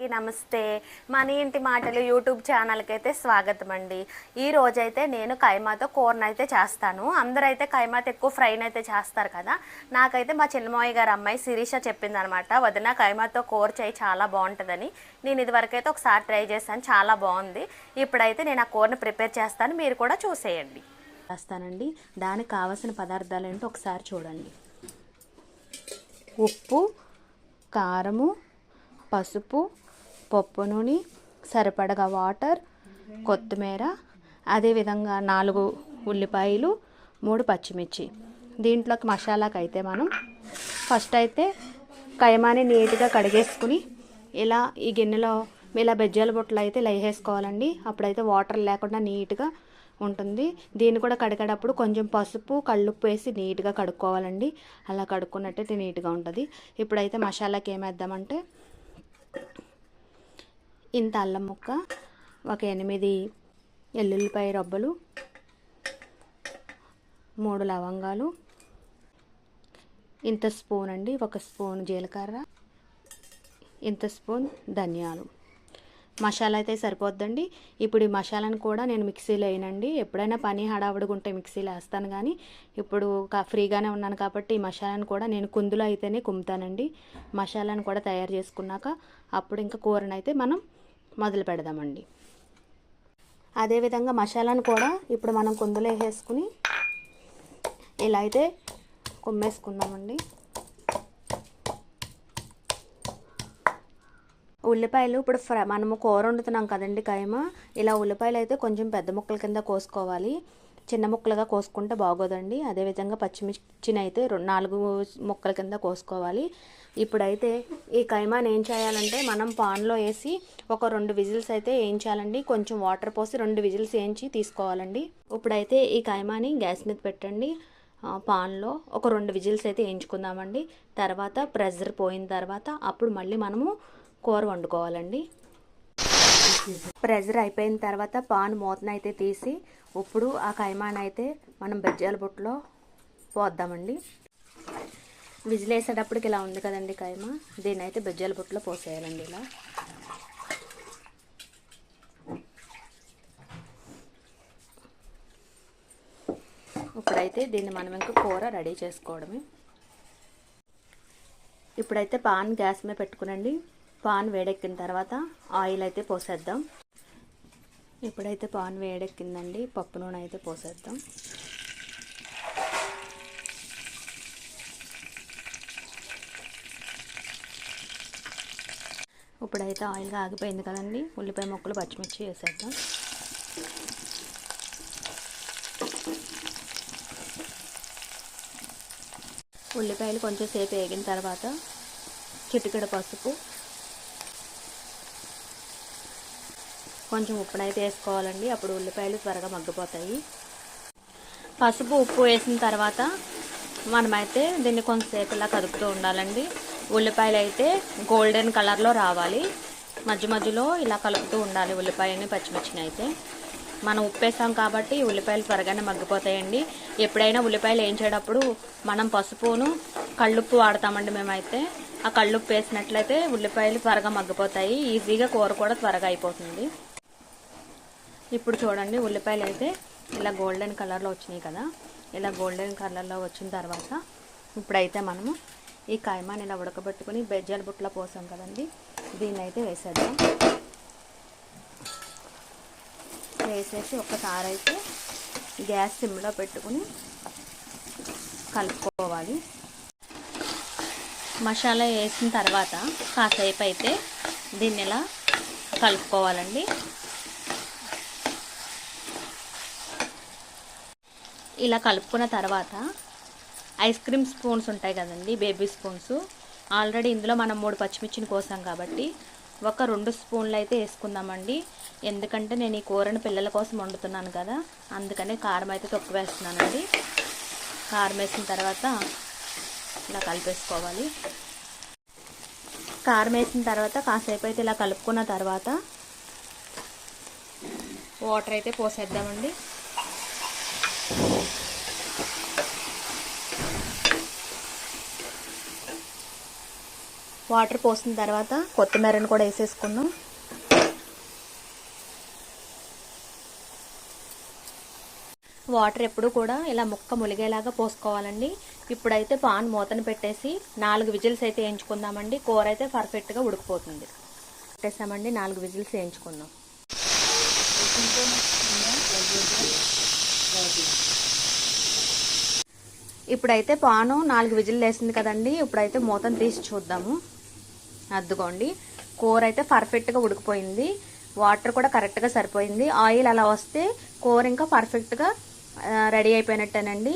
అందరికీ నమస్తే. మన ఇంటి మాటలు యూట్యూబ్ ఛానల్కి అయితే స్వాగతం అండి ఈ రోజైతే నేను కైమాతో కూరను అయితే చేస్తాను. అందరైతే కైమాతో ఎక్కువ ఫ్రైన్ అయితే చేస్తారు కదా. నాకైతే మా చిన్నమాయి గారు అమ్మాయి శిరీష చెప్పిందనమాట వదిన కైమాతో కూర చేయి చాలా బాగుంటుందని. నేను ఇదివరకైతే ఒకసారి ట్రై చేశాను చాలా బాగుంది. ఇప్పుడైతే నేను ఆ కూరని ప్రిపేర్ చేస్తాను మీరు కూడా చూసేయండి. చేస్తానండి. దానికి కావాల్సిన పదార్థాలు ఏంటో ఒకసారి చూడండి. ఉప్పు కారము పసుపు పప్పు నూనె సరిపడగా వాటర్ కొత్తిమీర అదేవిధంగా నాలుగు ఉల్లిపాయలు మూడు పచ్చిమిర్చి. దీంట్లోకి మసాలాకి అయితే మనం ఫస్ట్ అయితే కైమాని నీట్గా కడిగేసుకుని ఇలా ఈ గిన్నెలో ఇలా బెజ్జాల బుట్టలు అయితే వేసుకోవాలండి అప్పుడైతే వాటర్ లేకుండా నీట్గా ఉంటుంది. దీన్ని కూడా కడిగేటప్పుడు కొంచెం పసుపు కళ్ళుప్పు వేసి నీట్గా కడుక్కోవాలండి. అలా కడుక్కున్నట్టయితే నీట్గా ఉంటుంది. ఇప్పుడైతే మసాలాకి ఏమేద్దామంటే ఇంత అల్లం ముక్క ఒక ఎనిమిది ఎల్లుల్లిపాయ రబ్బలు మూడు లవంగాలు ఇంత స్పూన్ అండి ఒక స్పూన్ జీలకర్ర ఇంత స్పూన్ ధనియాలు. మసాలా అయితే సరిపోద్దండి. ఇప్పుడు ఈ మసాలాను కూడా నేను మిక్సీలో వేయనండి. ఎప్పుడైనా పని హడావుడిగా ఉంటే మిక్సీలో వేస్తాను కానీ ఇప్పుడు ఫ్రీగానే ఉన్నాను కాబట్టి ఈ మసాలాను కూడా నేను కుందులో అయితేనే కుమ్ముతానండి. మసాలాను కూడా తయారు చేసుకున్నాక అప్పుడు ఇంకా కూరనైతే మనం మొదలు పెడదామండి. అదేవిధంగా మసాలాను కూడా ఇప్పుడు మనం కుందులో వేసేసుకుని ఇలా అయితే కొమ్మేసుకుందామండి. ఉల్లిపాయలు ఇప్పుడు ఫ్ర మనము కూర వండుతున్నాం కదండి కైమ ఇలా ఉల్లిపాయలు అయితే కొంచెం పెద్ద ముక్కల కింద కోసుకోవాలి. చిన్న ముక్కలుగా కోసుకుంటే బాగోదండి. అదేవిధంగా పచ్చిమిర్చిని అయితే నాలుగు ముక్కల కింద కోసుకోవాలి. ఇప్పుడైతే ఈ కైమాని ఏం చేయాలంటే మనం పాన్లో వేసి ఒక రెండు విజిల్స్ అయితే వేయించాలండి. కొంచెం వాటర్ పోసి రెండు విజిల్స్ వేయించి తీసుకోవాలండి. ఇప్పుడైతే ఈ కైమాని గ్యాస్ మీద పెట్టండి. పాన్లో ఒక రెండు విజిల్స్ అయితే వేయించుకుందామండి. తర్వాత ప్రెషర్ పోయిన తర్వాత అప్పుడు మళ్ళీ మనము కూర వండుకోవాలండి. ప్రెజర్ అయిపోయిన తర్వాత పాన్ మూతను అయితే తీసి ఇప్పుడు ఆ కైమాన్ అయితే మనం బెజ్జాల బుట్టలో పోద్దామండి. విజిల్ వేసేటప్పటికి ఇలా ఉంది కదండి కైమ. దీన్ని అయితే బెజ్జాల బుట్టలో పోసేయాలండి ఇలా. ఇప్పుడైతే దీన్ని మనం ఇంకా కూర రెడీ చేసుకోవడమే. ఇప్పుడైతే పాన్ గ్యాస్ మీద పెట్టుకునండి. పాన్ వేడెక్కిన తర్వాత ఆయిల్ అయితే పోసేద్దాం. ఇప్పుడైతే పాన్ వేడెక్కిందండి పప్పు నూనె అయితే పోసేద్దాం. ఇప్పుడైతే ఆయిల్గా ఆగిపోయింది కదండి ఉల్లిపాయ ముక్కలు పచ్చిమిర్చి వేసేద్దాం. ఉల్లిపాయలు కొంచెం సేపు వేగిన తర్వాత చిటికెడ పసుపు కొంచెం ఉప్పునైతే వేసుకోవాలండి. అప్పుడు ఉల్లిపాయలు త్వరగా మగ్గిపోతాయి. పసుపు ఉప్పు వేసిన తర్వాత మనమైతే దీన్ని కొంతసేపు ఇలా కదుపుతూ ఉండాలండి. ఉల్లిపాయలు అయితే గోల్డెన్ కలర్లో రావాలి. మధ్య మధ్యలో ఇలా కలుపుతూ ఉండాలి ఉల్లిపాయని పచ్చిమిర్చిని అయితే. మనం ఉప్పు వేసాం కాబట్టి ఉల్లిపాయలు త్వరగానే మగ్గిపోతాయండి. ఎప్పుడైనా ఉల్లిపాయలు వేయించేటప్పుడు మనం పసుపును కళ్ళుప్పు వాడతామండి మేమైతే. ఆ కళ్ళుప్పు వేసినట్లయితే ఉల్లిపాయలు త్వరగా మగ్గిపోతాయి. ఈజీగా కూర కూడా త్వరగా అయిపోతుంది. ఇప్పుడు చూడండి ఉల్లిపాయలు అయితే ఇలా గోల్డెన్ కలర్లో వచ్చినాయి కదా. ఇలా గోల్డెన్ కలర్లో వచ్చిన తర్వాత ఇప్పుడైతే మనము ఈ కాయమాని ఇలా ఉడకబెట్టుకుని బెజ్జాల బుట్టలో పోసాం కదండి. దీన్ని అయితే వేసేద్దాం. వేసేసి ఒకసారి అయితే గ్యాస్ సిమ్లో పెట్టుకుని కలుపుకోవాలి. మసాలా వేసిన తర్వాత కాసేపు అయితే దీన్ని ఇలా కలుపుకోవాలండి. ఇలా కలుపుకున్న తర్వాత ఐస్ క్రీమ్ స్పూన్స్ ఉంటాయి కదండి బేబీ స్పూన్స్. ఆల్రెడీ ఇందులో మనం మూడు పచ్చిమిర్చిని కోసాం కాబట్టి ఒక రెండు స్పూన్లు అయితే వేసుకుందామండి. ఎందుకంటే నేను ఈ కూరని పిల్లల కోసం వండుతున్నాను కదా అందుకనే కారం అయితే తొక్కు వేస్తున్నానండి. కారం వేసిన తర్వాత ఇలా కలిపేసుకోవాలి. కారం వేసిన తర్వాత కాసేపు అయితే ఇలా కలుపుకున్న తర్వాత వాటర్ అయితే పోసేద్దామండి. వాటర్ పోసిన తర్వాత కొత్తిమీరను కూడా వేసేసుకుందాం. వాటర్ ఎప్పుడు కూడా ఇలా ముక్క ములిగేలాగా పోసుకోవాలండి. ఇప్పుడైతే పాన్ మూతను పెట్టేసి నాలుగు విజిల్స్ అయితే వేయించుకుందామండి. కూర అయితే పర్ఫెక్ట్గా ఉడికిపోతుంది. పెట్టేసామండి నాలుగు విజిల్స్ వేయించుకుందాం. ఇప్పుడైతే పాను నాలుగు విజిల్ వేసింది కదండి. ఇప్పుడైతే మూతను తీసి చూద్దాము. అద్దుకోండి. కూర అయితే పర్ఫెక్ట్గా ఉడికిపోయింది. వాటర్ కూడా కరెక్ట్గా సరిపోయింది. ఆయిల్ అలా వస్తే కూర ఇంకా పర్ఫెక్ట్గా రెడీ అయిపోయినట్టేనండి.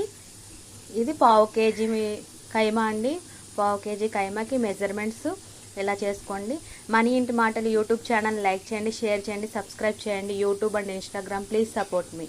ఇది పావు కేజీ కైమా అండి. పావు కేజీ కైమాకి మెజర్మెంట్స్ ఇలా చేసుకోండి. మనీ ఇంటి మాటలు యూట్యూబ్ ఛానల్ లైక్ చేయండి షేర్ చేయండి సబ్స్క్రైబ్ చేయండి. YouTube and Instagram please support me